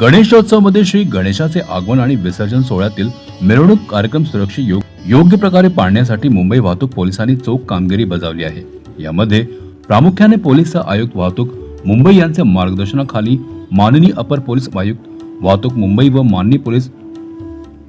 गणेशोत्सवामध्ये श्री गणेशाचे आगमन आणि विसर्जन सोहळ्यातील मिरवणूक कार्यक्रम सुरक्षित योग योग्य प्रकारे पाळण्यासाठी मुंबई वाहतूक पोलिसांनी चोख कामगिरी बजावली आहे. यामध्ये प्रामुख्याने पोलीस आयुक्त वाहतूक मुंबई यांच्या मार्गदर्शनाखाली माननीय अपर पोलीस आयुक्त वाहतूक मुंबई व माननीय पोलीस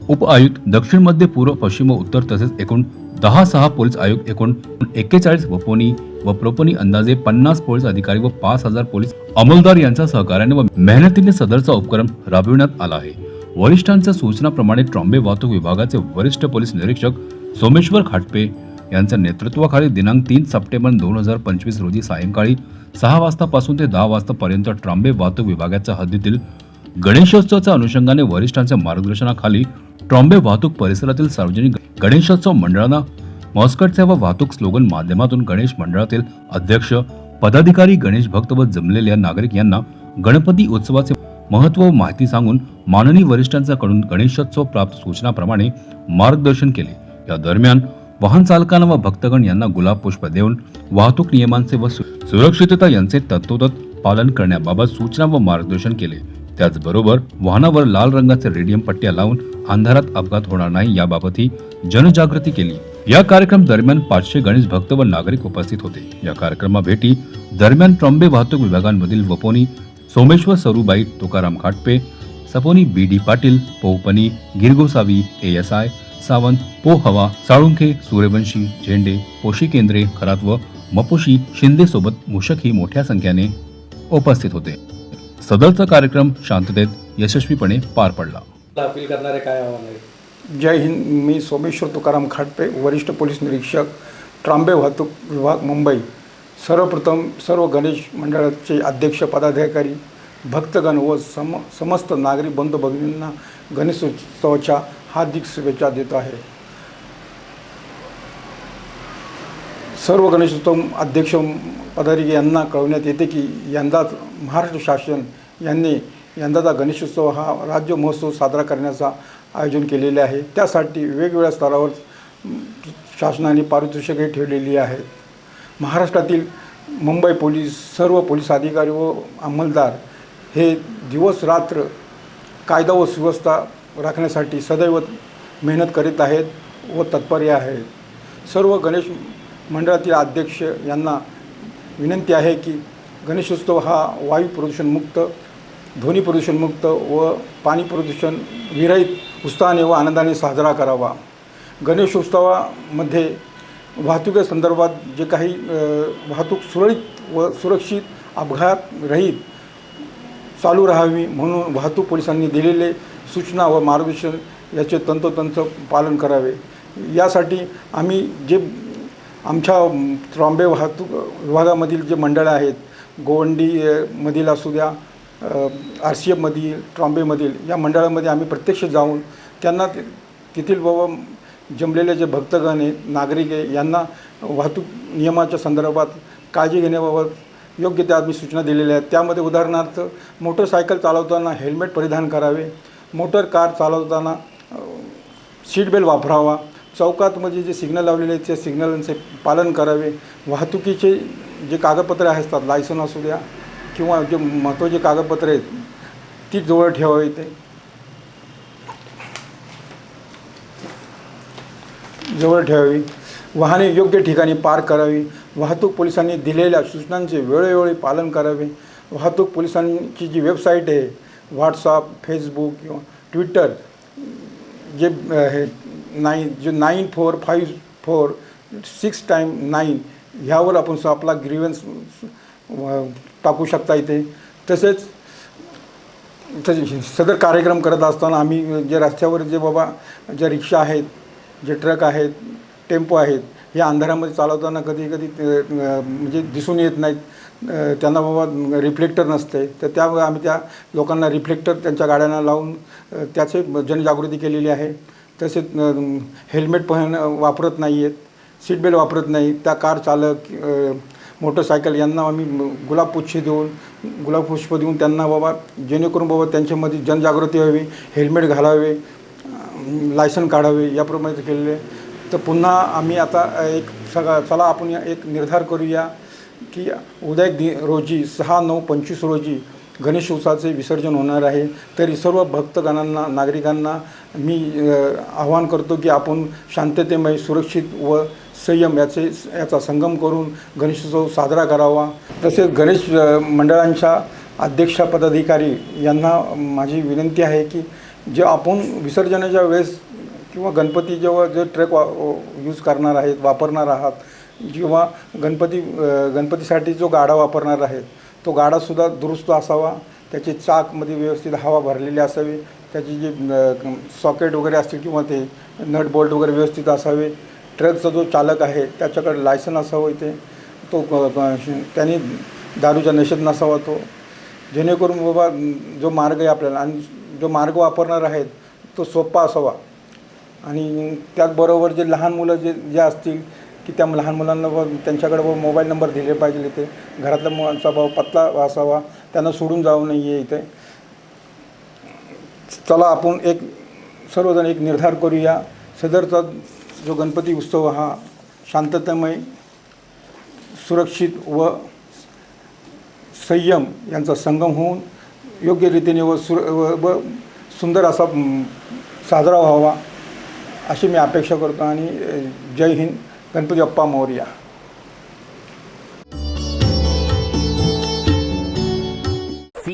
उप आयुक्त दक्षिण मध्य पूर्व पश्चिम व उत्तर तसेच एकूण दहा सहा पोलीस आयुक्त एकूण एक्केचाळीस वपोनी व प्रोपोनी अंदाजे पन्नास पोलीस अधिकारी व पाच हजार पोलीस अंमलदार यांच्या सहकार्याने व मेहनतीने सदरचा उपक्रम राबविण्यात आला आहे. वरिष्ठांच्या सूचनाप्रमाणे ट्रॉम्बे वाहतूक विभागाचे वरिष्ठ पोलीस निरीक्षक सोमेश्वर खाटपे यांच्या नेतृत्वाखाली दिनांक तीन सप्टेंबर दोन हजार पंचवीस रोजी सायंकाळी सहा वाजतापासून ते दहा वाजतापर्यंत ट्रॉम्बे वाहतूक विभागाच्या हद्दीतील गणेशोत्सवाच्या अनुषंगाने वरिष्ठांच्या मार्गदर्शनाखाली ट्रॉम्बे वाहतूक परिसरातील सार्वजनिक गणेशोत्सव मंडळांना मॉस्कटच्या व वाहतूक स्लोगन माध्यमातून गणेश मंडळातील अध्यक्ष पदाधिकारी गणेश भक्त व जमलेल्या नागरिक यांना गणपती उत्सवाचे महत्त्व व माहिती सांगून माननीय वरिष्ठांच्याकडून गणेशोत्सव प्राप्त सूचनाप्रमाणे मार्गदर्शन केले. या दरम्यान वाहन चालकांना व भक्तगण यांना गुलाब पुष्प देऊन वाहतूक नियमांचे व सु- सुरक्षितता यांचे तत्वतत पालन करण्याबाबत सूचना व मार्गदर्शन केले. त्याचबरोबर वाहनावर लाल रंगाचे रेडियम पट्ट्या लावून अंधारात अपघात होणार नाही याबाबतही जनजागृती केली. या कार्यक्रम दरम्यान पाचशे गणेश भक्त व नागरिक उपस्थित होते. या कार्यक्रमा भेटी दरम्यान ट्रॉम्बे वाहतूक विभागांमधील वपोनी सोमेश्वर सरूबाई तुकाराम खाटपे सपोनी B D Patil पोपनी Girgosavi A S I Sawant पो हवा साळुंखे सूर्यवंशी झेंडे पोशी केंद्रे खरात व मपोशी शिंदे सोबत मुशक ही मोठ्या संख्येने उपस्थित होते. सदरचा कार्यक्रम शांततेत यशस्वीपणे पार पडला. अपील करणारे काय आव्हान आहे? जय हिंद मी सोमेश्वर तुकाराम खाटपे वरिष्ठ पोलीस निरीक्षक ट्रांबे वाहतूक विभाग मुंबई. सर्वप्रथम सर्व गणेश मंडळाचे अध्यक्ष पदाधिकारी भक्तगण व सम समस्त नागरिक बंधू भगिनींना गणेशोत्सवाच्या हार्दिक शुभेच्छा देत आहे. सर्व गणेशोत्सव अध्यक्ष पदाधिकारी यांना कळवण्यात येते की यंदाच महाराष्ट्र शासन यांनी यंदाचा गणेशोत्सव हा राज्य महोत्सव साजरा करण्याचा आयोजन केलेले आहे. त्यासाठी वेगवेगळ्या स्तरावर शासनाने पारितोषिके ठेवलेली आहेत. महाराष्ट्रातील मुंबई पोलीस सर्व पोलीस अधिकारी व अंमलदार हे दिवस रात्र कायदा व सुव्यवस्था राखण्यासाठी सदैव मेहनत करीत आहेत व तत्पर्य आहेत. सर्व गणेश मंडळातील अध्यक्ष यांना विनंती आहे की गणेशोत्सव हा वायू प्रदूषणमुक्त ध्वनी प्रदूषणमुक्त व पाणी प्रदूषण विरहित उत्साहाने व आनंदाने साजरा करावा. गणेशोत्सवामध्ये वाहतुकीसंदर्भात जे काही वाहतूक सुरळीत व सुरक्षित अपघात रहित चालू राहावी म्हणून वाहतूक पोलिसांनी दिलेले सूचना व मार्गदर्शन याचे तंतोतंत पालन करावे. यासाठी आम्ही जे आमच्या ट्रॉम्बे वाहतूक विभागामधील जे मंडळं आहेत गोवंडी मधील असू द्या आर सी एफमधील ट्रॉम्बेमधील या मंडळामध्ये आम्ही प्रत्यक्ष जाऊन त्यांना तेथील बाबा जमलेले जे भक्तगण आहे नागरिक आहे यांना वाहतूक नियमाच्या संदर्भात काळजी घेण्याबाबत योग्य त्या आम्ही सूचना दिलेल्या आहेत. त्यामध्ये उदाहरणार्थ मोटरसायकल चालवताना हेल्मेट परिधान करावे मोटर कार चालवताना सीट बेल्ट वापरावा चौकातमध्ये जे सिग्नल लावलेले आहेत त्या सिग्नलचे पालन करावे वाहतुकीचे जे कागदपत्रे असतात लायसन असू द्या किंवा जे महत्त्वाचे कागदपत्रे आहेत ती जवळ ठेवावी ते. जवळ ठेवावी. वाहने योग्य ठिकाणी पार्क करावी. वाहतूक पोलिसांनी दिलेल्या सूचनांचे वेळोवेळी पालन करावे. वाहतूक पोलिसांची जी वेबसाईट आहे व्हॉट्सअप फेसबुक किंवा ट्विटर जे हे नाईन जे nine four five four six time nine ह्यावर आपण आपला ग्रीवन्स टाकू शकता इथे. तसेच तसे सदर कार्यक्रम करत असताना आम्ही जे रस्त्यावर जे बाबा ज्या रिक्षा आहेत जे ट्रक आहेत टेम्पो आहेत हे अंधारामध्ये चालवताना कधी कधी म्हणजे दिसून येत नाहीत. त्यांना बाबा रिफ्लेक्टर नसते. तर त्या आम्ही त्या लोकांना रिफ्लेक्टर त्यांच्या गाड्यांना लावून त्याचे जनजागृती केलेली आहे. तसेच हेल्मेट पण वापरत नाही आहेत सीट बेल्ट वापरत नाही त्या कार चालक मोटरसायकल यांना आम्ही गुलाबपुच्छ देऊन गुलाबपुष्प देऊन त्यांना बाबा जेणेकरून बाबा त्यांच्यामध्ये जनजागृती व्हावी हेल्मेट घालावे लायसन काढावे याप्रमाणे केलेले. तर पुन्हा आम्ही आता एक सगळा चला आपण या एक निर्धार करूया की उद्या दि रोजी सहा नऊ पंचवीस रोजी गणेश उत्सवाचे विसर्जन होणार आहे. तरी सर्व भक्तगणांना नागरिकांना मी आवाहन करतो की आपण शांततेमय सुरक्षित व संयम याचे याचा संगम करून गणेशोत्सव साजरा करावा. तसेच गणेश मंडळांच्या अध्यक्ष पदाधिकारी यांना माझी विनंती आहे की जे आपण विसर्जनाच्या वेळेस किंवा गणपती जेव्हा जे ट्रक वा यूज करणार आहेत वापरणार आहात किंवा गणपती गणपतीसाठी जो गाडा वापरणार आहेत तो गाडासुद्धा दुरुस्त असावा त्याची चाकमध्ये व्यवस्थित हवा भरलेली असावी त्याची जी सॉकेट वगैरे असतील किंवा ते नट बोल्ट वगैरे व्यवस्थित असावे ट्रकचा जो चालक आहे त्याच्याकडे लायसन असावं इथे. तो क- दारूचा त्याने दारूच्या नशेत नसावा तो. जेणेकरून बाबा जो मार्ग आहे आपल्याला आणि जो मार्ग वापरणार आहेत तो सोपा असावा. आणि त्याचबरोबर जे लहान मुलं जे जे असतील की त्या लहान मुलांना व त्यांच्याकडे व मोबाईल नंबर दिले पाहिजे इथे. घरातल्या मुलांचा भाव पत्ता असावा त्यांना सोडून जाऊ नये इथे. चला आपण एक सर्वजण एक निर्धार करूया. सदरचा जो गणपती उत्सव हा शांततामय सुरक्षित व संयम यांचा संगम होऊन योग्य रीतीने व सुर व व सुंदर असा साजरा व्हावा अशी मी अपेक्षा करतो आणि जय हिंद गणपती बाप्पा मौर्या.